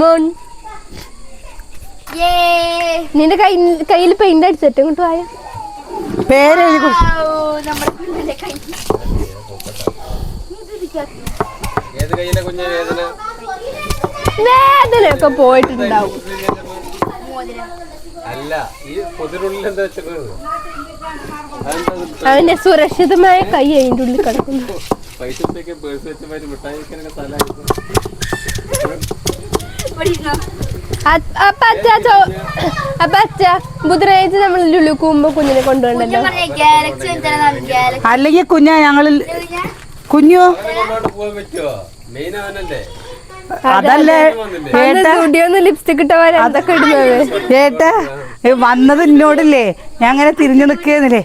മോൺ നിന്റെ കൈ കയ്യിൽ പെയിന്റ് അടിച്ചിട്ട് ഇങ്ങോട്ട് പോയ വേദന? വേദനയൊക്കെ പോയിട്ടുണ്ടാവും? അവന്റെ സുരക്ഷിതമായ കൈ അതിന്റെ ഉള്ളിൽ കിടക്കുന്നു. പൈസ അപ്പൊ അച്ഛ ചോ- അപ്പൊ അച്ഛ ബുധനാഴ്ച നമ്മൾ ലുലുക്കുമ്പോ കുഞ്ഞിനെ ഗാലക്സി അല്ലെങ്കിൽ കുഞ്ഞാ ഞങ്ങളിൽ കുഞ്ഞു? അതല്ലേ ഏട്ടാ? ലിപ്സ്റ്റിക് ഇട്ടവരെ അതൊക്കെ ഇടുന്നത്? ഏട്ടാ? വന്നത് എന്നോടില്ലേ ഞാൻ അങ്ങനെ തിരിഞ്ഞു നിൽക്കുന്നില്ലേ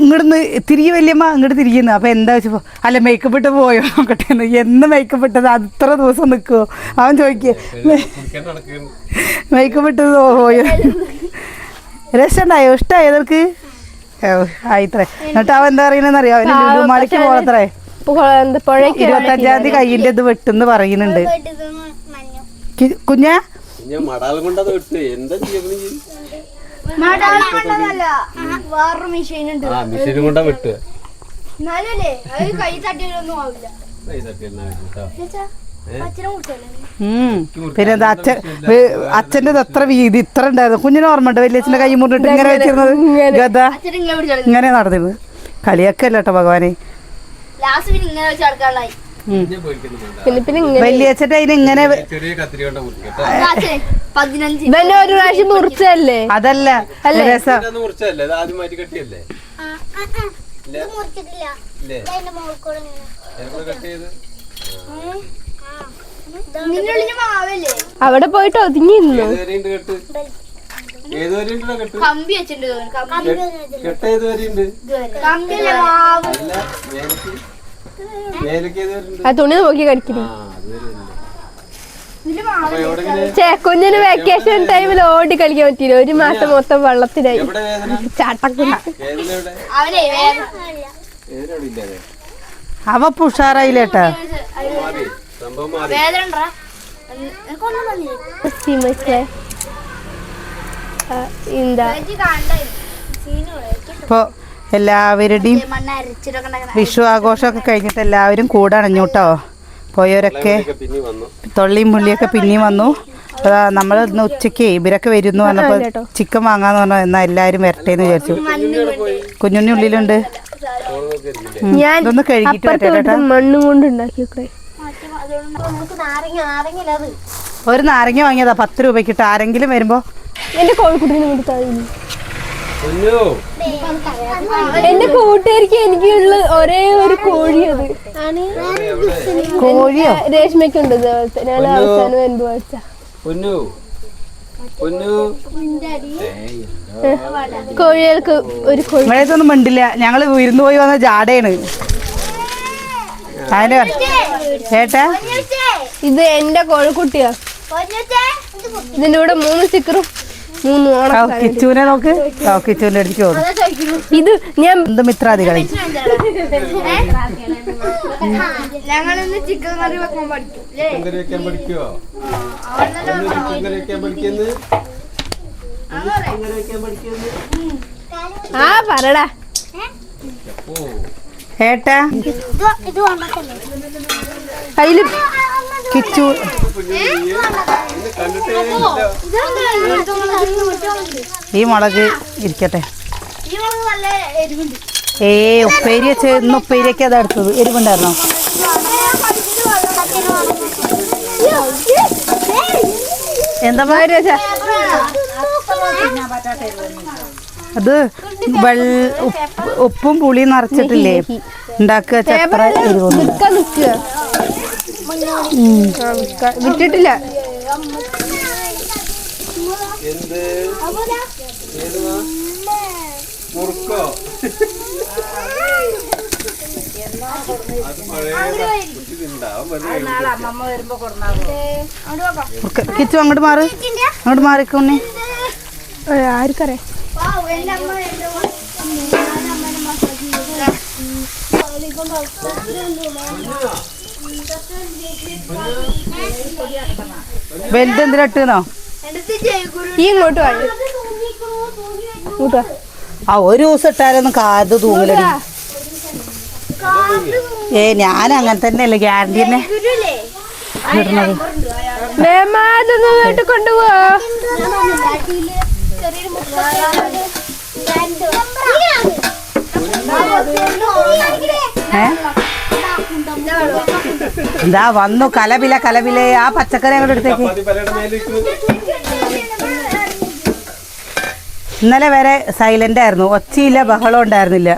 ഇങ്ങോട്ട് തിരികെ വല്യമ്മ ഇങ്ങോട്ട് തിരിയുന്നു. അപ്പൊ എന്താ വെച്ചപ്പോ അല്ല മേക്കപ്പ് ഇട്ട് പോയോ? നോക്കട്ടെ എന്ന്. എന്ന് മേക്കപ്പ് ഇട്ടത്? അത്ര ദിവസം നിൽക്കുമോ അവൻ ചോദിക്കുക മേക്കപ്പ് ഇട്ടത് പോയോ? രസമുണ്ടായോ? ഇഷ്ടമായോ ഇവർക്ക് ആയിത്രേ. എന്നിട്ട് അവൻ എന്താ പറയണെന്ന് അറിയാം? അവന് ലുലുമാളിക്ക് പോകത്രേ എന്താ പുഴയ്ക്ക് ഇരുപത്തഞ്ചാം തീയതി കയ്യിന്റെ ഇത് വെട്ടെന്ന് പറയുന്നുണ്ട്. കുഞ്ഞാ? ഞാൻ മടാളം കൊണ്ടത് വിട്ട്. എന്താ ചെയ്യുന്നത് വേറൊരു മെഷീൻ ഉണ്ട് ആ മെഷീനും കൊണ്ടാ വിട്ട്. എന്നാലല്ലേ അത് കൈ ആവില്ല. തട്ടിയെന്നാ ഉം. പിന്നെ അച്ഛൻ അച്ഛന്റെ അച്ഛന്റെ എത്ര വീതി ഇത്ര ഉണ്ടായിരുന്നു. കുഞ്ഞിന് ഓർമ്മ ഉണ്ട്? വലിയച്ഛന്റെ കൈ മുറിഞ്ഞിട്ട് ഇങ്ങനെ വെച്ചിരുന്നത്? ഗത അച്ഛൻ ഇങ്ങനെ നടന്നിരുന്നത്. കളിയൊക്കെ അല്ല കേട്ടോ ഭഗവാനെ? വലിയച്ഛന്റെ ഇങ്ങനെ ഒരു പ്രാവശ്യം മുറിച്ചല്ലേ അതല്ല. രസം. അവിടെ പോയിട്ട് ഒതുങ്ങി കമ്പി വെച്ചിട്ടുണ്ട്. കമ്പി. കെട്ട് ഏത് വരെയുണ്ട്? ആ തുണി നോക്കി എവിടെ കുഞ്ഞിന് വെക്കേഷൻ ടൈമിൽ ഓടി കളിക്കാൻ പറ്റിയില്ല. ഒരു മാസം മൊത്തം വെള്ളത്തിലായി. അവ പുഷാറായില്ലേട്ടാ എന്താ? എല്ലാവരുടെയും വിഷു ആഘോഷമൊക്കെ കഴിഞ്ഞിട്ട് എല്ലാവരും കൂടെ അണഞ്ഞു കേട്ടോ പോയവരൊക്കെ പിന്നെ വന്നു തൊള്ളിയും മുള്ളിയൊക്കെ പിന്നെയും വന്നു. അതാ നമ്മൾ ഇന്ന് ഉച്ചയ്ക്ക് ഇവരൊക്കെ വരുന്നു പറഞ്ഞപ്പോൾ ചിക്കൻ വാങ്ങാന്ന് പറഞ്ഞു എന്നാൽ എല്ലാവരും വരട്ടെ എന്ന് വിചാരിച്ചു. കുഞ്ഞുണ്ണി ഉള്ളിലുണ്ട്. ഇതൊന്ന് കഴുകിട്ട് മണ്ണും കൊണ്ട് ഒരു നാരങ്ങ വാങ്ങിയതാ പത്ത് രൂപയ്ക്കിട്ട് ആരെങ്കിലും വരുമ്പോ എന്റെ കോഴിക്കുട്ടിനെ കുഞ്ഞു എന്റെ കൂട്ടുകാരിക്ക് എനിക്കുള്ള ഒരേ ഒരു കോഴി അത്. കോഴിയോ? രേഷ്മയ്ക്കുണ്ട് ഇതേപോലത്തെ. ഞാൻ അവസാനം എന്ത് കുഞ്ഞു. കോഴികൾക്ക് ഒരു കോഴി. മഴയത്തൊന്നും മിണ്ടില്ല. ഞങ്ങൾ വിരുന്ന് പോയി വന്ന ജാടയാണ്. അതിന് ചേട്ടാ? ഇത് എന്റെ കോഴിക്കുട്ടിയാ. ഇതിന്റെ കൂടെ മൂന്ന് സ്റ്റിക്കറും മൂന്ന് ഓണം കിച്ചുവിനെ നോക്ക്. ആ കിച്ചുവിന്റെ അടുത്തേക്ക് പോകുന്നു ഇത് ഞാൻ എന്ത് മിത്രാദികളെ. ഞങ്ങളിന്ന് ചിക്കൻ കറി വെക്കാൻ പഠിക്കും. കറി വെക്കാൻ പഠിക്കുവോ? ചിക്കൻ വെക്കാൻ പഠിക്കുന്നു? ആ പറടാ. ഏട്ടാ. അതിൽ കിച്ചു. ഈ മുളക് ഇരിക്കട്ടെ. ഏ ഉപ്പേരി വെച്ച് ഇന്ന് ഉപ്പേരിയൊക്കെ അതാ എടുത്തത്. എരിവുണ്ടായിരുന്നോ? എന്താ അത് വെള്ള ഉപ്പ് ഉപ്പും പുളിയും നിറച്ചിട്ടില്ലേ? ഉണ്ടാക്കുക ചത്ര എരിവൊന്നും. ഒക്കെ. കിച്ചു അങ്ങോട്ട് മാറ്. അങ്ങോട്ട് മാറിക്കുണ്ണി ആർക്കറിയാം? അമ്മ. വലുത് എന്തിനാ ഇട്ടുന്നോ? ഈ ഇങ്ങോട്ട് വാ. ആ ഒരു ദിവസം ഇട്ടാലൊന്നും കാത് തൂങ്ങലടി ഏ ഞാൻ അങ്ങനെ തന്നെയല്ലേ ഗ്യാരണ്ടി തന്നെ. വീട്ടിൽ കൊണ്ടുപോവാ? ഏ? എന്താ വന്നു? കലവില കലവില ആ പച്ചക്കറി അങ്ങോട്ട് എടുത്തേക്ക്. ഇന്നലെ വരെ സൈലന്റ് ആയിരുന്നു. ഒച്ചയില്ല ബഹളം ഉണ്ടായിരുന്നില്ല.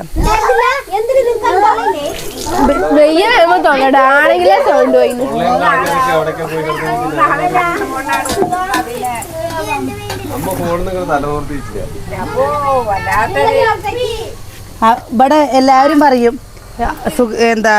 ഇവിടെ എല്ലാവരും പറയും എന്താ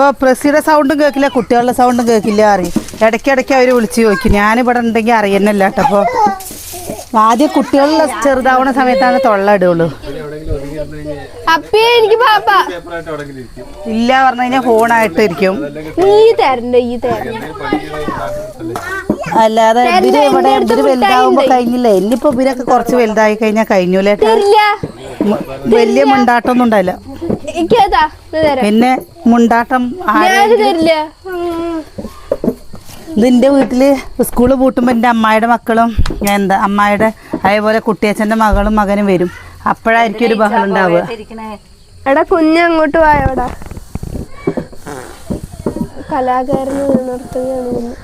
ഇപ്പോൾ പ്രസിയുടെ സൗണ്ടും കേൾക്കില്ല കുട്ടികളുടെ സൗണ്ടും കേൾക്കില്ല അറിയും ഇടയ്ക്കിടയ്ക്ക് അവർ വിളിച്ച് ചോദിക്കും. ഞാനിവിടെ ഉണ്ടെങ്കിൽ അറിയുന്നില്ല കേട്ടോ. അപ്പോൾ ആദ്യം കുട്ടികളുടെ ചെറുതാവുന്ന സമയത്താണ് തൊള്ള ഇടുള്ളൂ. എവിടെയെങ്കിലും ഒതുങ്ങിയിരുന്നു കഴിഞ്ഞാൽ അപ്പിയെ എനിക്ക് പാപ്പ. ഇല്ല പറഞ്ഞു കഴിഞ്ഞാൽ ഫോണായിട്ട് ഇരിക്കും. ഈ തരണ്ട ഈ തരണ്ട. അല്ലാതെ ഇവർ ഇവിടെ ഇവർ വലുതാവുമ്പോ കഴിഞ്ഞില്ലേ? ഇനിയിപ്പോ ഇവരൊക്കെ കുറച്ച് വലുതായി കഴിഞ്ഞാൽ കഴിഞ്ഞൂലേ വലിയ മുണ്ടാട്ടൊന്നും തരാം പിന്നെ മുണ്ടാട്ടം തരില്ല. പൂട്ടുമ്പോ ഇതിന്റെ വീട്ടിൽ സ്കൂൾ പൂട്ടുമ്പോൾ എന്റെ അമ്മായിയുടെ മക്കളും എന്താ അമ്മായിയുടെ അതേപോലെ കുട്ടിയച്ഛന്റെ മകളും മകനും വരും. അപ്പോഴായിരിക്കും ഒരു ബഹളം ഉണ്ടാവുക. എടാ കുഞ്ഞ് അങ്ങോട്ട് വായോടാ. കലാകാരൻ നിർത്തുകയാണ് കുഞ്ഞ്.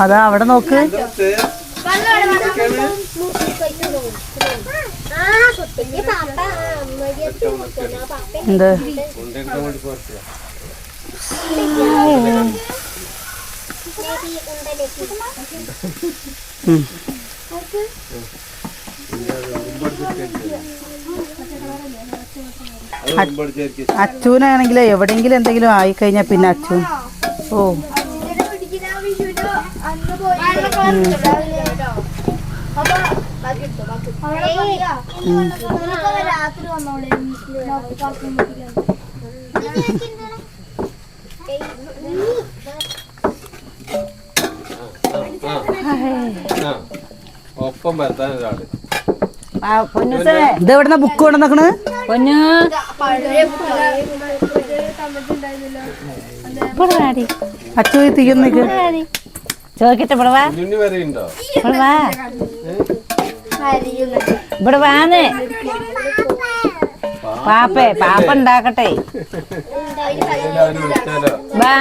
അതാ അവിടെ നോക്ക് എന്ത് ഉം. അച്ചൂനാണെങ്കിൽ എവിടെയെങ്കിലും എന്തെങ്കിലും ആയിക്കഴിഞ്ഞാൽ പിന്നെ അച്ചൂൻ ഓ. ഒപ്പം വരുത്താൻ ഒരാൾ ഇത് എവിടുന്ന ബുക്ക് കൊണ്ടുവന്നേക്കണ് അച്ചു തീർന്നു നിൽക്ക് ചോദിക്കട്ടെ ഇവിടെ വാ. കുഞ്ഞുണ്ണി വരെ ഉണ്ടോ? ഇവിടെ വാ. ഇവിടെ വാന്ന്. പാപ്പേ പാപ്പ ഉണ്ടാക്കട്ടെ. വാ.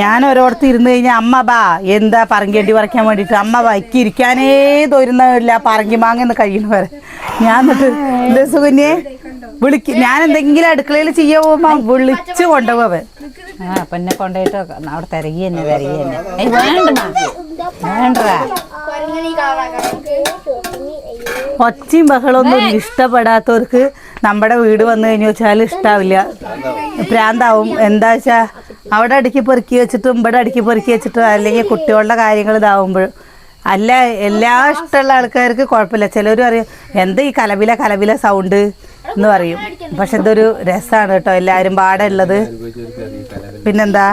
ഞാൻ ഓരോടത്ത് ഇരുന്ന് കഴിഞ്ഞാൽ അമ്മ ബാ എന്താ പറങ്കേണ്ടി പറിക്കാൻ വേണ്ടിയിട്ട് അമ്മ ബാ ഇരിക്കാനേ ഇരിക്കാനേ തോരുന്നില്ല പറങ്കി മാങ്ങന്ന് കഴിയണവരെ ഞാൻ എന്നിട്ട് എന്താ സുകന്യെ വിളിക്ക് ഞാൻ എന്തെങ്കിലും അടുക്കളയിൽ ചെയ്യാൻ പോകുമ്പോ വിളിച്ച് കൊണ്ടുപോവൻ ആ പിന്നെ കൊണ്ടുപോയിട്ട് അവിടെ തിരകി തന്നെ തിരകി തന്നെ. വേണ്ട വേണ്ടടാ ഒച്ചയും ബഹളൊന്നും ഇഷ്ടപ്പെടാത്തവർക്ക് നമ്മുടെ വീട് വന്നു കഴിഞ്ഞു വെച്ചാൽ ഇഷ്ടാവില്ല. ഭ്രാന്താവും. എന്താ വെച്ചാ അവിടെ അടുക്കി പെറുക്കി വെച്ചിട്ടും ഇവിടെ അടുക്കി പെറുക്കി വെച്ചിട്ടും അല്ലെങ്കിൽ കുട്ടികളുടെ കാര്യങ്ങൾ ഇതാവുമ്പോൾ അല്ല എല്ലാ ഇഷ്ടമുള്ള ആൾക്കാർക്ക് കുഴപ്പമില്ല. ചിലർ പറയും എന്ത് ഈ കലവില കലവില സൗണ്ട് എന്ന് പറയും. പക്ഷെ ഇതൊരു രസമാണ് കേട്ടോ എല്ലാവരും പാടെ ഉള്ളത് പിന്നെന്താ?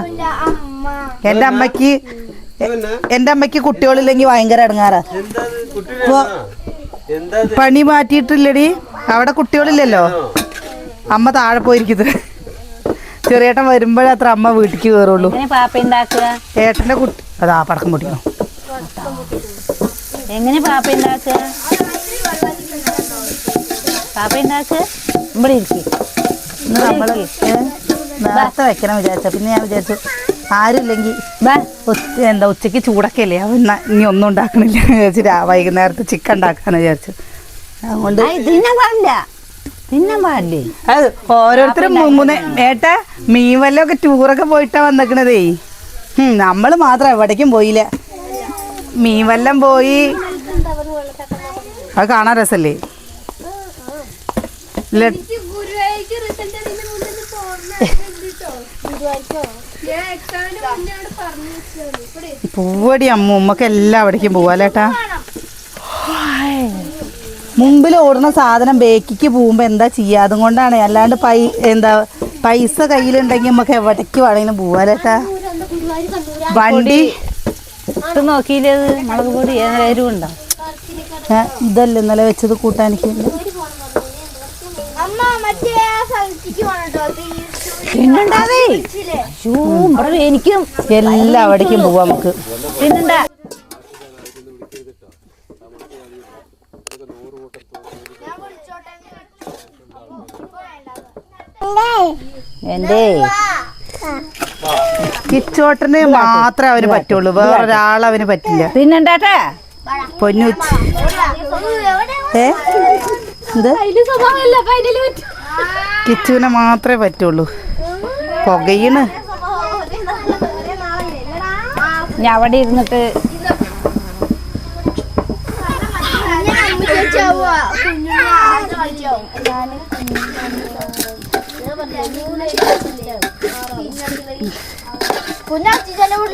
എന്റെ അമ്മയ്ക്ക് എന്റെ അമ്മയ്ക്ക് കുട്ടികളില്ലെങ്കിൽ ഭയങ്കര ഇടങ്ങാറാ. പണി മാറ്റിയിട്ടില്ലടി അവിടെ കുട്ടികളില്ലല്ലോ. അമ്മ താഴെ പോയിരിക്കുന്നത് ചെറിയേട്ടൻ വരുമ്പോഴത്ര അമ്മ വീട്ടിലേക്ക് കയറുള്ളൂ ഏട്ടന്റെ പാപ്പ ഉണ്ടാക്കുക? ഏട്ടന്റെ കുട്ടി അതാ പടക്കം പൊട്ടിക്കണം. എങ്ങനെ പാപ്പ ഉണ്ടാക്കുക? പാപ്പ ഉണ്ടാക്കുക? ഇവിടെ ഇരിക്കും. ഇന്ന് നമ്മൾ നേരത്തെ വെക്കണം വിചാരിച്ച പിന്നെ ഞാൻ വിചാരിച്ചു ആരുമില്ലെങ്കിൽ എന്താ ഉച്ചയ്ക്ക് ചൂടൊക്കെ അല്ലേ അവൻ ഇനി ഒന്നും ഉണ്ടാക്കണില്ല വിചാരിച്ചു വൈകുന്നേരത്ത് ചിക്കൻ ഉണ്ടാക്കാന്ന് വിചാരിച്ചു. അതുകൊണ്ട് തിന്നാൻ പാടില്ല തിന്നാൻ പാടില്ലേ അത് ഓരോരുത്തരും മൂന്ന് ഏട്ടാ മീൻ ഒക്കെ ടൂറൊക്കെ പോയിട്ടാ വന്നേക്കണതേ. നമ്മൾ മാത്രം എവിടേക്കും പോയില്ല. മീൻ വല്ലം പോയി. അത് കാണാൻ രസല്ലേ? പൂവടി അമ്മ ഉമ്മക്ക് എല്ലാം എല്ലാവിടേക്കും പോവാലേട്ടാ മുമ്പിൽ ഓടുന്ന സാധനം ബേക്കിക്ക് പോകുമ്പോൾ എന്താ ചെയ്യുക അതുകൊണ്ടാണ് അല്ലാണ്ട് പൈ എന്താ പൈസ കയ്യിലുണ്ടെങ്കിൽ നമുക്ക് എവിടേക്ക് വേണമെങ്കിലും പോവാലേട്ടാ വണ്ടി ഇട്ട് നോക്കിയില്ലേ അത് മുളക് പൊടി എരിവുണ്ടോ ഞാൻ ഇതല്ല ഇന്നലെ വെച്ചത് കൂട്ടാനിക്ക് പിന്നുണ്ടാവേ എനിക്കും എല്ലാവിടേക്കും പോവാം നമുക്ക് പിന്നുണ്ടാ എന്തേ? കിച്ചോട്ടന് മാത്രമേ അവന് പറ്റുള്ളൂ. വേറൊരാൾ അവന് പറ്റില്ല. പിന്നുണ്ടാട്ടെ പൊന്നുച്ച്. ഏ? എന്ത്? കിച്ചുവിനെ മാത്രമേ പറ്റുള്ളൂ. പുകയണ്. ഞാൻ അവിടെ ഇരുന്നിട്ട്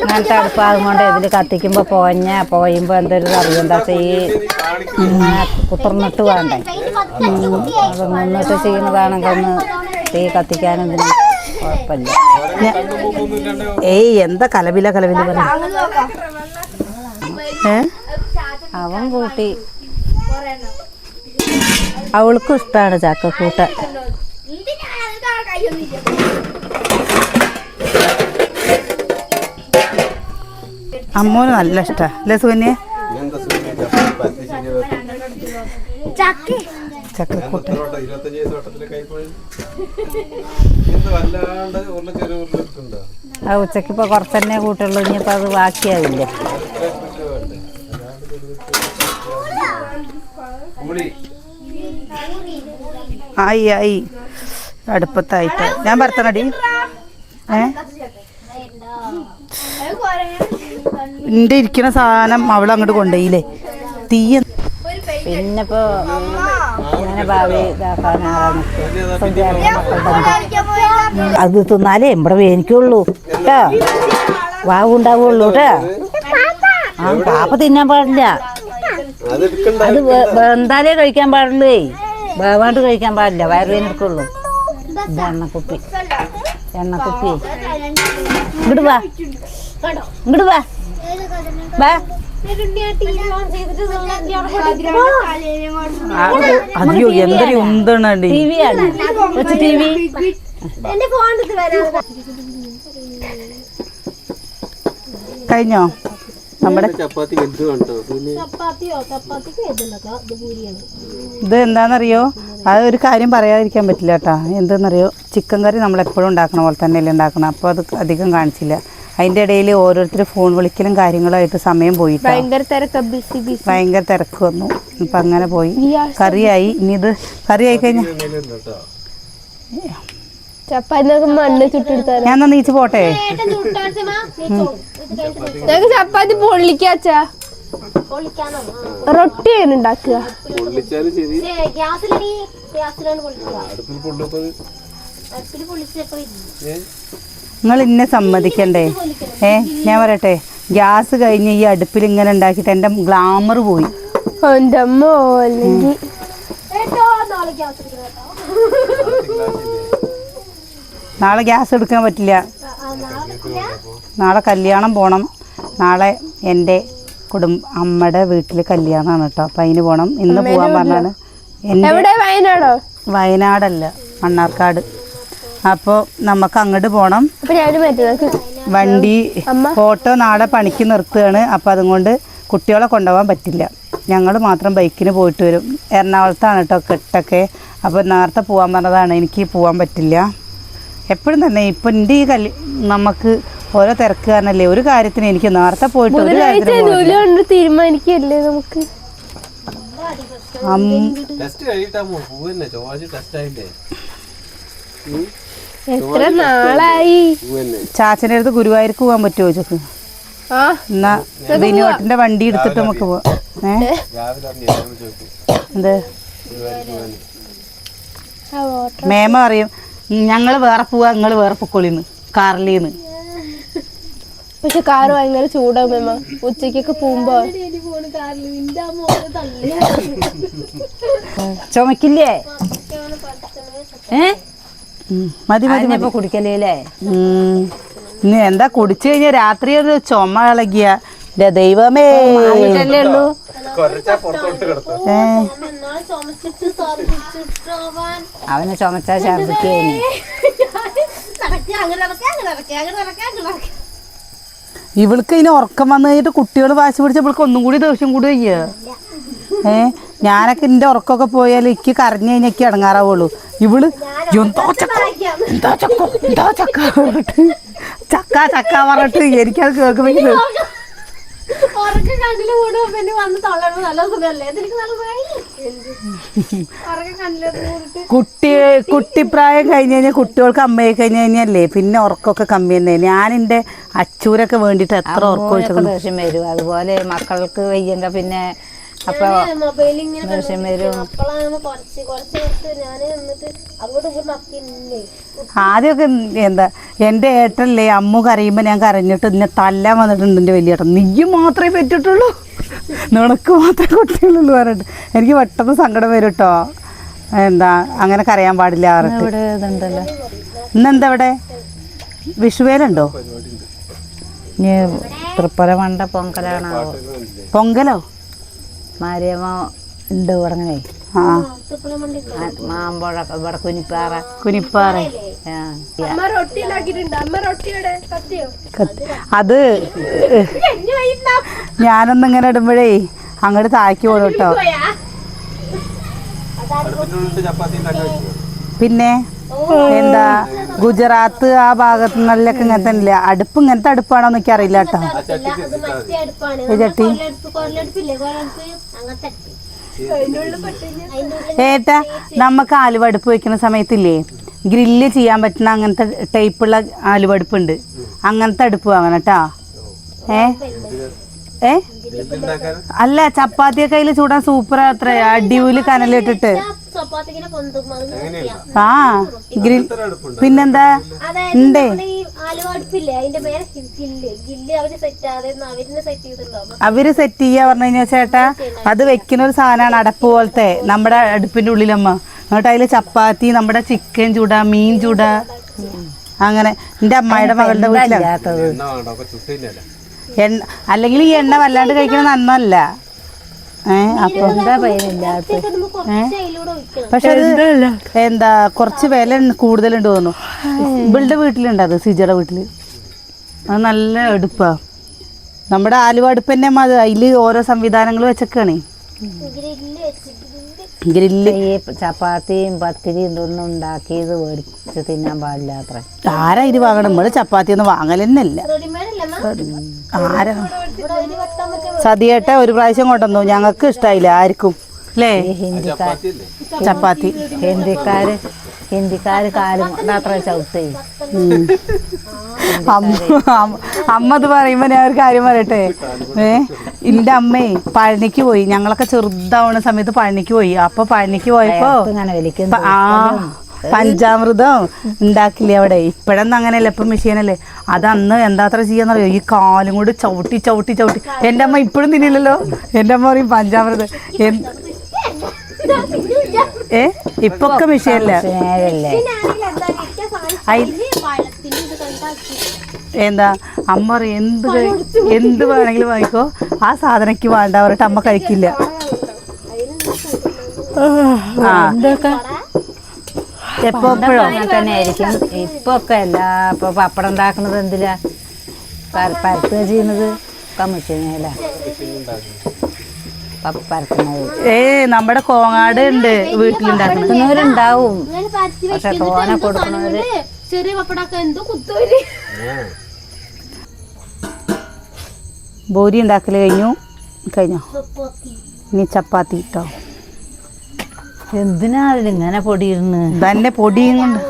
അങ്ങനത്തെ അടുപ്പാകും കൊണ്ട് ഇതിൽ കത്തിക്കുമ്പോ പോഞ്ഞ പോയുമ്പോ എന്തൊരു അറിയണ്ട ഈ കുത്തിർന്നിട്ട് വേണ്ടേ അത് നിന്നിട്ട് ചെയ്യുന്നതാണെങ്കിൽ ഒന്ന് തീ കത്തിക്കാനും ഇതിന് കുഴപ്പമില്ല ഏയ് എന്താ കലവില കലവില പറഞ്ഞു ഏ? അവൻ കൂട്ടി. അവൾക്കും ഇഷ്ടമാണ് ചക്കക്കൂട്ട അമ്മോന് നല്ല ഇഷ്ടാ. അല്ലേ സുകന്യെ? ആ ഉച്ചയ്ക്ക് ഇപ്പൊ കുറച്ചെന്നെ കൂട്ടുള്ളൂ. ഇനിയിപ്പൊ അത് ബാക്കിയാവില്ലേ. ആയി ആയി. അടുപ്പത്തായിട്ട്. ഞാൻ ഭർത്തനടി ഏ? എന്റെ ഇരിക്കുന്ന സാധനം അവൾ അങ്ങോട്ട് കൊണ്ടുപോയില്ലേ? തീ പിന്നെ ഭാവി അത് തിന്നാലേ ഇവിടെ വേനിക്കുള്ളൂ. കേട്ടോ? വാവ് ഉണ്ടാവുള്ളൂ കേട്ടോ? ആ പാപ്പ തിന്നാൻ പാടില്ല. അത് അത് കഴിക്കാൻ പാടുള്ളൂ. വേവാണ്ട് കഴിക്കാൻ പാടില്ല. വയറ് വേനെടുക്കുള്ളൂ ഇത് എണ്ണക്കുപ്പി. എണ്ണക്കുപ്പി. ഇങ്ങോട്ട് വാ. ഇങ്ങോട്ട് വാ. വാ. അയ്യോ എന്തൊരു ഉന്തണടി. ടി വി ആണ് വെച്ച് ടി വി. എന്റെ ഫോൺ വരാം കഴിഞ്ഞോ? നമ്മുടെ ഇത് എന്താണെന്നറിയോ അത് ഒരു കാര്യം പറയാതിരിക്കാൻ പറ്റില്ല കേട്ടോ. എന്തെന്നറിയോ? ചിക്കൻ കറി നമ്മൾ എപ്പോഴും ഉണ്ടാക്കണ പോലെ തന്നെയല്ലേ ഉണ്ടാക്കണം. അപ്പോൾ അത് അധികം കാണിച്ചില്ല. അതിന്റെ ഇടയിൽ ഓരോരുത്തർ ഫോൺ വിളിക്കലും കാര്യങ്ങളായിട്ട് സമയം പോയി ഭയങ്കര ബിസി ബിസി ഭയങ്കര തിരക്ക് വന്നു. അപ്പം അങ്ങനെ പോയി. കറിയായി. ഇനി ഇത് കറിയായി കഴിഞ്ഞാൽ ചപ്പാത്തി മണ്ണ് ചുട്ടെടുത്താലോ? ഞാൻ നീച്ച് പോട്ടെ? ഞങ്ങൾക്ക് ചപ്പാത്തി. പൊള്ളിക്കാച്ചാ റൊട്ടി ആണ് ഉണ്ടാക്കുക? നിങ്ങൾ ഇന്നെ സമ്മതിക്കണ്ടേ? ഏ ഞാൻ പറയട്ടെ. ഗ്യാസ് കഴിഞ്ഞ് ഈ അടുപ്പിൽ ഇങ്ങനെ ഉണ്ടാക്കിയിട്ട് എന്റെ ഗ്ലാമർ പോയി. എന്റെ അമ്മ അല്ലെങ്കിൽ നാളെ ഗ്യാസ് എടുക്കാൻ പറ്റില്ല. നാളെ കല്യാണം പോകണം നാളെ എന്റെ കുടുംബ അമ്മയുടെ വീട്ടിൽ കല്യാണമാണ് കേട്ടോ അപ്പം അതിന് പോകണം ഇന്ന് പോകാൻ പറഞ്ഞാണ് വയനാടോ? വയനാടല്ല. മണ്ണാർക്കാട്. അപ്പോൾ നമുക്ക് അങ്ങോട്ട് പോകണം വണ്ടി ഫോട്ടോ ഓട്ടോ നാളെ പണിക്ക് നിർത്തുകയാണ്. അപ്പം അതുകൊണ്ട് കുട്ടികളെ കൊണ്ടുപോകാൻ പറ്റില്ല. ഞങ്ങൾ മാത്രം ബൈക്കിന് പോയിട്ട് വരും. എറണാകുളത്താണ് കേട്ടോ കെട്ടൊക്കെ അപ്പോൾ നേരത്തെ പോകാൻ പറഞ്ഞതാണ്. എനിക്ക് പോകാൻ പറ്റില്ല. എപ്പോഴും തന്നെ ഇപ്പം എന്റെ ഈ കല്യ നമുക്ക് ഓരോ തിരക്ക് കാരണല്ലേ ഒരു കാര്യത്തിന് എനിക്ക് നേരത്തെ പോയിട്ട് ഒരു കാര്യത്തിന് തീരുമാനിക്കല്ലേ നമുക്ക്? അം- ടെസ്റ്റ് കഴിയിട്ടാ പൂ തന്നെ. ടെസ്റ്റ് ആയില്ലേ? എത്ര നാളായി? ചാച്ചന്റെ അടുത്ത് ഗുരുവായൂർക്ക് പോകാൻ പറ്റുമോ ചോദിച്ചു എന്നാ വണ്ടി എടുത്തിട്ട് നമുക്ക് പോവാം. ഏ? എന്ത്? മേമ പറയും ഞങ്ങൾ വേറെ പോവാ നിങ്ങൾ വേറെ പൊക്കോളിന്ന് കാറിലിന്ന്. പക്ഷെ കാറ് ഭയങ്കര ചൂടാവും ഉച്ചക്കൊക്കെ പോകുമ്പോ ചുമക്കില്ലേ? ഏ? മതി മതി മതി. കുടിക്കലേ എന്താ കുടിച്ചു കഴിഞ്ഞാ രാത്രി ഒരു ചുമ ഇളകിയ ദൈവമേ. ഉള്ളൂ? അവനെ ചുമച്ചാ ഛർദിക്കേനി ഇവൾക്ക് ഇനി ഉറക്കം വന്നു കഴിഞ്ഞിട്ട് കുട്ടികൾ വാശി പിടിച്ച ഇവൾക്ക് ഒന്നും കൂടി ദേഷ്യം കൂടി വയ്യ ഏ ഞാനൊക്കെ എന്റെ ഉറക്കമൊക്കെ പോയാൽ എനിക്ക് കരഞ്ഞു കഴിഞ്ഞൊക്കെ ഇടങ്ങാറാവുള്ളൂ ഇവൾ എന്തോ ചക്ക എന്താ ചക്ക എന്താ ചക്ക പറഞ്ഞിട്ട് ചക്ക ചക്ക പറഞ്ഞിട്ട് എനിക്കത് കേൾക്കുമ്പോ എനിക്ക് ദേ- ഉറക്കം കണ്ണിൽ കൂടുമ്പോ പിന്നെ വന്ന് തൊള്ളണ നല്ല സുഖമല്ലേ? എനിക്ക് നല്ല ഉറക്കം കണ്ണിലോട്ട് കൂടിട്ട് കുട്ടി കുട്ടിപ്രായം കഴിഞ്ഞ് കഴിഞ്ഞാൽ കുട്ടികൾക്ക് അമ്മയെ കഴിഞ്ഞ് കഴിഞ്ഞല്ലേ പിന്നെ ഉറക്കമൊക്കെ കമ്മി തന്നെ ഞാൻ എന്റെ അച്ചൂരൊക്കെ വേണ്ടിയിട്ട് എത്ര ഉറക്കം ദേഷ്യം വരും. അതുപോലെ മക്കൾക്ക് വയ്യെങ്ക പിന്നെ അപ്പൊ മൊബൈൽ ഇങ്ങനെ ദേഷ്യം വരും. കുറച്ച് കുറച്ച് കുറച്ച് ഞാൻ എന്നിട്ട് അങ്ങോട്ട് ഇങ്ങോട്ട് നക്കില്ലേ ആദ്യമൊക്കെ എന്താ എന്റെ ഏട്ടല്ലേ അമ്മു കരയുമ്പോൾ ഞാൻ കരഞ്ഞിട്ട് എന്നെ തല്ലാൻ വന്നിട്ടുണ്ട് എന്റെ വലിയ ഏട്ടൻ. നീയും മാത്രമേ പറ്റിയിട്ടുള്ളൂ. നിനക്ക് മാത്രമേ കുട്ടികളുള്ളൂ പറഞ്ഞിട്ട്. എനിക്ക് പെട്ടെന്ന് സങ്കടം വരും കേട്ടോ എന്താ അങ്ങനെ കരയാൻ പാടില്ല പറഞ്ഞിട്ട് ഇന്നെന്താ ഇവിടെ വിഷുവേലുണ്ടോ? ഇനി തൃപ്പുര മണ്ട പൊങ്കലാണോ പൊങ്കലോ? മാരിയമ്മ ഉണ്ട് തുടങ്ങണേ ആ. മാമ്പഴ ഇവിടെ കുനിപ്പാറ. കുനിപ്പാറ. ആ. അമ്മ റൊട്ടി ഉണ്ടാക്കിയിട്ടുണ്ട്? അമ്മ റൊട്ടിയുടെ കത്തിയോ അത് ഞാനൊന്നും ഇങ്ങനെ ഇടുമ്പോഴേ അങ്ങോട്ട് താക്കി പോടും കേട്ടോ പിന്നെ എന്താ? ഗുജറാത്ത് ആ ഭാഗങ്ങളിലൊക്കെ ഇങ്ങനത്തെ ഇല്ല അടുപ്പ് ഇങ്ങനത്തെ അടുപ്പാണോ എന്നൊക്കെ അറിയില്ല കേട്ടോ. ചട്ടി ഏട്ടാ നമുക്ക് ആലുവടുപ്പ് വെക്കുന്ന സമയത്തില്ലേ ഗ്രില്ല് ചെയ്യാൻ പറ്റുന്ന അങ്ങനത്തെ ടൈപ്പുള്ള ആലുവടുപ്പുണ്ട് അങ്ങനത്തെ അടുപ്പ് വാങ്ങണം കേട്ടാ. ഏ? ഏ? അല്ല ചപ്പാത്തി അതിൽ ചൂടാൻ സൂപ്പർ അത്ര. അടിപൊളി കനലിട്ടിട്ട്. ആ ഗ്രിൽ പിന്നെന്താ? ഉണ്ടേ അവർ സെറ്റ് അതായത് അവരിനെ സെറ്റ് ചെയ്തിട്ടുണ്ടോ? അവർ സെറ്റ് ചെയ്യാ പറഞ്ഞു കഴിഞ്ഞാ ചേട്ടാ അത് വെക്കുന്ന ഒരു സാധനമാണ് അടപ്പ് പോലത്തെ. നമ്മുടെ അടുപ്പിന്റെ ഉള്ളിലമ്മ. എന്നിട്ട് അതിൽ ചപ്പാത്തി നമ്മുടെ ചിക്കൻ ചൂടാ മീൻ ചൂടാ. അങ്ങനെ. എന്റെ അമ്മായിയുടെ മകളുടെ വീട്ടിലാണ് ഇല്ലാത്തത്? എണ്ണ അല്ലെങ്കിൽ ഈ എണ്ണ വല്ലാണ്ട് കഴിക്കണ നന്നല്ല. അപ്പൊ എന്താ പയ്യനില്ലാത്ത പക്ഷെ അത് എന്താ? കുറച്ച് വില കൂടുതലുണ്ട് തോന്നുന്നു. ഇവളുടെ വീട്ടിലുണ്ട് അത് സിജയുടെ വീട്ടിൽ. അത് നല്ല അടുപ്പാ നമ്മുടെ ആലുവ അടുപ്പ് തന്നെ അത് അതിൽ ഓരോ സംവിധാനങ്ങൾ വെച്ചൊക്കെയാണ്. ഗ്രില്ല്. ഈ ചപ്പാത്തിയും പത്തിരിയും ഇതൊന്നും ഉണ്ടാക്കിയത് മേടിച്ച് തിന്നാൻ പാടില്ല അത്ര ആരാ ഇത് വാങ്ങണം നമ്മൾ ചപ്പാത്തി ഒന്നും വാങ്ങൽ ആരാ? സതിയേട്ട ഒരു പ്രാവശ്യം കൊണ്ടുവന്നു. ഞങ്ങൾക്ക് ഇഷ്ടായില്ല ആർക്കും. അല്ലേ ഹിന്ദിക്കാർ ചപ്പാത്തി. ഹിന്ദിക്കാര് ഹിന്ദിക്കാര് കാലും അത്ര ചവിട്ടേ. അമ്മ അത് പറയുമ്പോ ഞാൻ ഒരു കാര്യം പറയട്ടെ? ഏ? എന്റെ അമ്മേ പഴനിക്ക് പോയി. ഞങ്ങളൊക്കെ ചെറുതാവണ സമയത്ത് പഴനിക്ക് പോയി. അപ്പൊ പഴനിക്ക് പോയപ്പോ ആ പഞ്ചാമൃതം ഉണ്ടാക്കില്ലേ അവിടെ? ഇപ്പഴൊന്നും അങ്ങനെയല്ല? ഇപ്പൊ മെഷീനല്ലേ? അത് അന്ന് എന്താ ചെയ്യാന്നറിയോ? ഈ കാലും കൂടി ചവിട്ടി ചവിട്ടി ചവിട്ടി. എന്റെ അമ്മ ഇപ്പോഴും തിന്നില്ലല്ലോ? എന്റെ അമ്മ പറയും പഞ്ചാമൃതം. ഏ? ഇപ്പൊ മെഷീനല്ലേ. എന്താ? അമ്മ പറയും എന്ത് എന്ത് വേണമെങ്കിലും വാങ്ങിക്കോ. ആ സാധനക്ക് വേണ്ട പറഞ്ഞിട്ട് അമ്മ കഴിക്കില്ല. ആ. എപ്പോഴോ അങ്ങനെ തന്നെ ആയിരിക്കും. ഇപ്പൊ ഒക്കെ അല്ല ഇപ്പൊ പപ്പടം ഉണ്ടാക്കുന്നത് എന്തിലാ? പര- പരത്തുക ചെയ്യുന്നത് ഒക്കെ മെഷീനല്ല പരത്തുന്നത്. ഏ നമ്മുടെ കോങ്ങാട് ഉണ്ട് വീട്ടിലുണ്ടാക്കുന്നവരുണ്ടാവും പക്ഷെ കോന തോനെ കൊടുക്കുന്നവര്. ചെറിയ പപ്പടൊക്കെ എന്തോ കുത്തോര് ബോരി ഉണ്ടാക്കൽ കഴിഞ്ഞു. കഴിഞ്ഞോ? ഇനി ചപ്പാത്തി ഇട്ടോ? എന്തിനാ അതിലിങ്ങനെ പൊടിയിരുന്ന് തന്നെ പൊടിയും കൊണ്ട്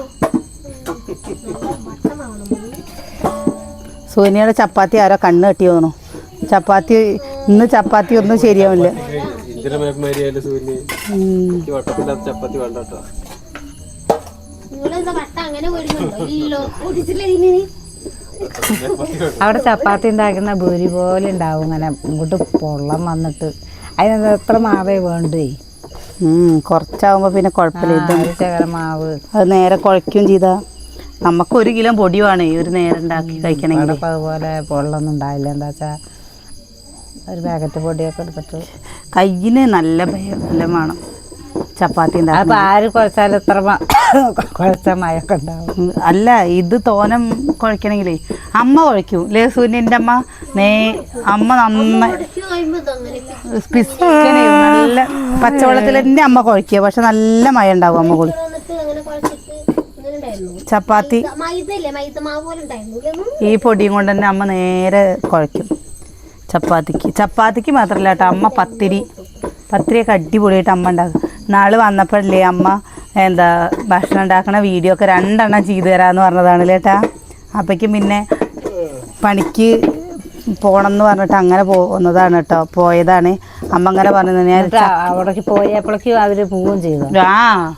സോനിയുടെ ചപ്പാത്തി ആരോ കണ്ണ് കെട്ടി തോന്നു ചപ്പാത്തി ഇന്ന് ചപ്പാത്തി ഒന്നും ശരിയാവില്ല. അവിടെ ചപ്പാത്തി ഉണ്ടാക്കുന്ന ഭൂരി പോലെ ഉണ്ടാവും. അങ്ങനെ ഇങ്ങോട്ട് പൊള്ളം വന്നിട്ട്. അതിനെത്ര മാവേ വേണ്ടേ? ഉം, കുറച്ചാവുമ്പോ പിന്നെ കുഴപ്പമില്ല. മാവ്. അത് നേരെ കുഴയ്ക്കുകയും ചെയ്താ. നമുക്ക് ഒരു കിലോ പൊടി വേണേ ഒരു നേരം ഉണ്ടാക്കി കഴിക്കണമെങ്കിൽ. ഇപ്പം അതുപോലെ പൊള്ളൊന്നും ഉണ്ടാവില്ല. എന്താ വെച്ചാൽ ഒരു പാക്കറ്റ് പൊടിയൊക്കെ എടുത്തിട്ട് കയ്യിന് നല്ല ഭയം നല്ല വേണം ചപ്പാത്തി അപ്പൊ ആര് കുഴച്ചാലും എത്ര കുഴച്ച മയൊക്കെ ഉണ്ടാവും. അല്ല ഇത് തോനം കുഴക്കണമെങ്കിലേ അമ്മ കുഴക്കും ലേ സൂര്യന്റെ അമ്മ നേ അമ്മ നന്നായി നല്ല പച്ചവെള്ളത്തിൽ തന്നെ അമ്മ കുഴക്കുക പക്ഷെ നല്ല മഴ ഉണ്ടാവും അമ്മ കുളി ചപ്പാത്തി. ഈ പൊടിയും കൊണ്ട് തന്നെ അമ്മ നേരെ കുഴക്കും ചപ്പാത്തിക്ക്. ചപ്പാത്തിക്ക് മാത്രമല്ല കേട്ടോ അമ്മ പത്തിരി. പത്തിരിയൊക്കെ അടിപൊളിയായിട്ട് അമ്മ ഉണ്ടാക്കും. നാൾ വന്നപ്പോഴല്ലേ അമ്മ എന്താ ഭക്ഷണം ഉണ്ടാക്കണ വീഡിയോ ഒക്കെ രണ്ടെണ്ണം ചെയ്തു തരാമെന്ന് പറഞ്ഞതാണ് കേട്ടാ അപ്പോഴേക്കും പിന്നെ പണിക്ക് പോകണം എന്ന് പറഞ്ഞിട്ട് അങ്ങനെ പോകുന്നതാണ് കേട്ടോ പോയതാണ്. അമ്മ അങ്ങനെ പറഞ്ഞത് ഞാൻ അവിടേക്ക് പോയപ്പോഴേക്കും അവർ പോവുകയും ചെയ്തു? ആ.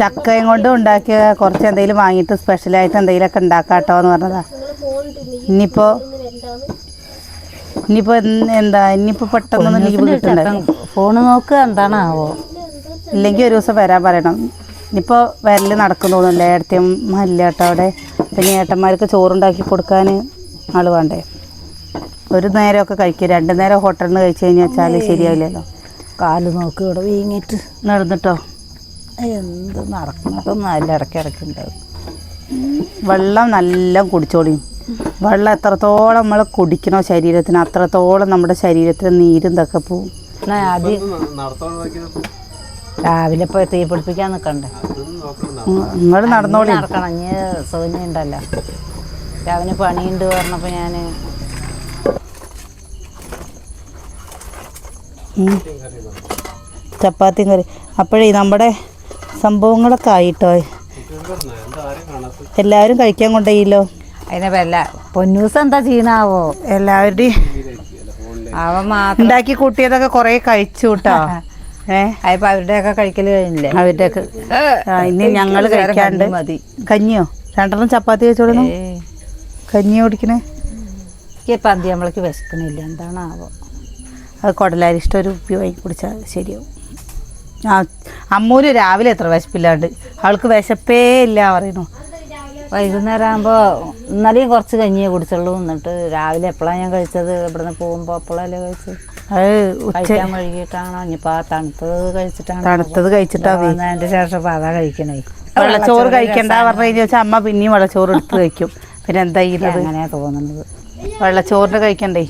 ചക്കയും കൊണ്ട് ഉണ്ടാക്കിയ കുറച്ച് എന്തെങ്കിലും വാങ്ങിയിട്ട് സ്പെഷ്യലായിട്ട് എന്തെങ്കിലുമൊക്കെ ഉണ്ടാക്കാം കേട്ടോ എന്ന് പറഞ്ഞതാ. ഇനിയിപ്പോൾ ഇനിയിപ്പോൾ എന്താ ഇനിയിപ്പോൾ പെട്ടെന്നൊന്നും ലീവ് കിട്ടുന്നുണ്ട് ഫോണ് നോക്കുക എന്താണാവോ. ഇല്ലെങ്കിൽ ഒരു ദിവസം വരാൻ പറയണം. ഇനിയിപ്പോൾ വരൽ നടക്കും തോന്നുന്നില്ല ഏടത്തിയമ്മ മല്ല കേട്ടോ അവിടെ. പിന്നെ ഏട്ടന്മാർക്ക് ചോറുണ്ടാക്കി കൊടുക്കാൻ ആൾ വേണ്ടേ? ഒരു നേരമൊക്കെ കഴിക്കും. രണ്ട് നേരം ഹോട്ടലിൽ നിന്ന് കഴിച്ചു കഴിഞ്ഞാൽ വെച്ചാൽ ശരിയാവില്ലല്ലോ. കാൽ നോക്കി ഇവിടെ വീങ്ങിയിട്ട്. നടന്നിട്ടോ? എന്ത് നടക്കുന്നതും നല്ല ഇടയ്ക്ക് ഇടയ്ക്ക് ഉണ്ടാവും വെള്ളം നല്ല കുടിച്ചോളിയും വെള്ളം എത്രത്തോളം നമ്മൾ കുടിക്കണോ ശരീരത്തിന് അത്രത്തോളം നമ്മുടെ ശരീരത്തിന് നീരും ഇതൊക്കെ പോവും. എന്നാ ആദ്യം രാവിലെ പോയി തീ പിടിപ്പിക്കാൻ നിൽക്കണ്ടേ നിങ്ങൾ നടന്നോളി. നടക്കണം. ഇനി സോനി ഉണ്ടല്ലോ. രാവിലെ പണിയുണ്ട് പറഞ്ഞപ്പോൾ ഞാൻ ചപ്പാത്തി ചപ്പാത്തിയും കറി. അപ്പോഴേ നമ്മുടെ സംഭവങ്ങളൊക്കെ ആയിട്ടോ? എല്ലാവരും കഴിക്കാൻ കൊണ്ടേയില്ലോ അതിനെ വല്ല പൊന്നൂസ് എന്താ ചെയ്യണാവോ? എല്ലാവരുടെയും ഉണ്ടാക്കി കൂട്ടിയതൊക്കെ കൊറേ കഴിച്ചു കേട്ടോ ഏഹ് അതിപ്പോ അവരുടെയൊക്കെ കഴിക്കൽ കഴിഞ്ഞില്ലേ? അവരുടെയൊക്കെ. ഇനി ഞങ്ങൾ കഴിക്കാണ്ട് മതി. കഞ്ഞിയോ? രണ്ടെണ്ണം ചപ്പാത്തി വെച്ചോളൂ. കഞ്ഞി കുടിക്കണേ? എനിക്ക് പന്തി നമ്മളേക്ക് വിശക്കണില്ല എന്താണാവോ? അത് കുടലാരി ഇഷ്ടം ഒരു ഉപ്പി വാങ്ങി കുടിച്ചാൽ ശരിയാവും. ആ അമ്മൂര് രാവിലെ എത്ര വിശപ്പില്ലാണ്ട്. അവൾക്ക് വിശപ്പേ ഇല്ല പറയുന്നു. വൈകുന്നേരം ആകുമ്പോൾ ഇന്നലെയും കുറച്ച് കഞ്ഞിയേ കുടിച്ചുള്ളൂ. എന്നിട്ട് രാവിലെ എപ്പോഴാണ് ഞാൻ കഴിച്ചത്? ഇവിടുന്ന് പോകുമ്പോൾ അപ്പോഴല്ലേ കഴിച്ചത്? അത് ഉച്ച കഴിക്കാൻ വൈകിട്ടാണോ? ഇനിയിപ്പോൾ ആ തണുത്തത് കഴിച്ചിട്ടാണ്? തണുത്തത് കഴിച്ചിട്ടാ വേ അതിന്റെ ശേഷം അപ്പോൾ അതാ കഴിക്കണേ. വെള്ളച്ചോറ് കഴിക്കണ്ട പറഞ്ഞു കഴിഞ്ഞാൽ വെച്ചാൽ അമ്മ പിന്നെയും വെള്ളച്ചോറ് എടുത്ത് കഴിക്കും. പിന്നെ എന്താ ചെയ്യുന്നത് അങ്ങനെയാ തോന്നുന്നത്. വെള്ളച്ചോറിന് കഴിക്കണ്ടേ?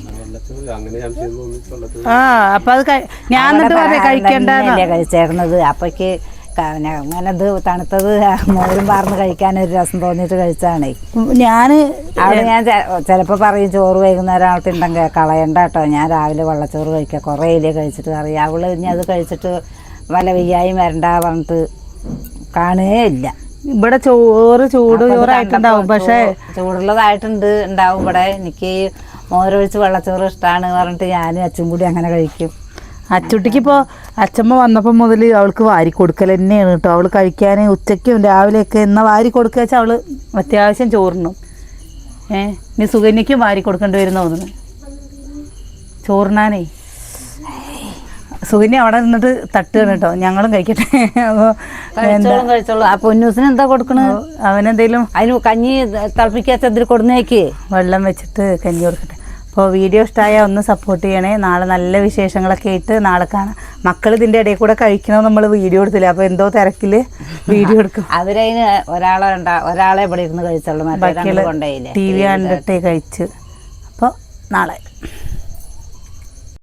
ആ അപ്പൊ അത് ഞാൻ എന്നിട്ട് പറഞ്ഞു കഴിക്കണ്ടെന്ന് കഴിച്ചേർന്നത് അപ്പൊക്ക് അങ്ങനെ ഇത് തണുത്തത് മോരും പാർന്ന് കഴിക്കാൻ ഒരു രസം തോന്നിയിട്ട് കഴിച്ചാണേ. ഞാൻ അവിടെ ഞാൻ ചിലപ്പോൾ പറയും ചോറ് വൈകുന്നേരം ആൾക്കുണ്ടെങ്കിൽ കളയണ്ട കേട്ടോ ഞാൻ രാവിലെ വെള്ളച്ചോറ് കഴിക്കാം. കുറേ ഇല്ലേ കഴിച്ചിട്ട് അറിയാം അവൾ ഇനി അത് കഴിച്ചിട്ട് വല്ല വയ്യായും വരണ്ട പറഞ്ഞിട്ട് കാണുകയേ ഇല്ല. ഇവിടെ ചോറ് ചൂട് ചോറായിട്ടുണ്ടാവും. പക്ഷേ ചൂടുള്ളതായിട്ടുണ്ട് ഉണ്ടാവും ഇവിടെ. എനിക്ക് മോരൊഴിച്ച് വെള്ളച്ചോറ് ഇഷ്ടമാണ് പറഞ്ഞിട്ട് ഞാനും അച്ഛൻ കൂടി അങ്ങനെ കഴിക്കും. അച്ചുട്ടിക്ക് ഇപ്പോൾ അച്ഛമ്മ വന്നപ്പോൾ മുതൽ അവൾക്ക് വാരി കൊടുക്കൽ തന്നെയാണ് കേട്ടോ അവൾ കഴിക്കാൻ ഉച്ചയ്ക്കും രാവിലെയൊക്കെ എന്നാൽ വാരി കൊടുക്കുക വെച്ചാൽ അവൾ അത്യാവശ്യം ചോറിനും. ഏ? ഇനി സുകന്യയ്ക്കും വാരി കൊടുക്കേണ്ടി വരുന്ന തോന്നുന്നു. ചോറിനാനേ. സുകന്യ അവിടെ നിന്നിട്ട് തട്ടുകയാണ് കേട്ടോ ഞങ്ങളും കഴിക്കട്ടെ. കഴിച്ചോളൂ ആ പൊന്നൂസിന് എന്താ കൊടുക്കണത് അവനെന്തേലും അതിന് കഞ്ഞി തിളപ്പിക്കാത്ത ചതിരി കൊടുന്നേക്ക്. വെള്ളം വെച്ചിട്ട് കഞ്ഞി കൊടുക്കട്ടെ. അപ്പോൾ വീഡിയോ ഇഷ്ടമായാൽ ഒന്ന് സപ്പോർട്ട് ചെയ്യണേ. നാളെ നല്ല വിശേഷങ്ങളൊക്കെ ആയിട്ട് നാളെ കാണാം. മക്കൾ ഇതിന്റെ ഇടയിൽ കൂടെ കഴിക്കണോ നമ്മൾ വീഡിയോ എടുത്തില്ല? അപ്പോൾ എന്തോ തിരക്കിൽ വീഡിയോ എടുക്കും. അവരതിന് ഒരാളെ ഒരാളെ ഇവിടെ ഇരുന്ന് കഴിച്ചുള്ളൂ ടി വി കണ്ടിട്ടേ കഴിച്ച്. അപ്പോൾ നാളെ.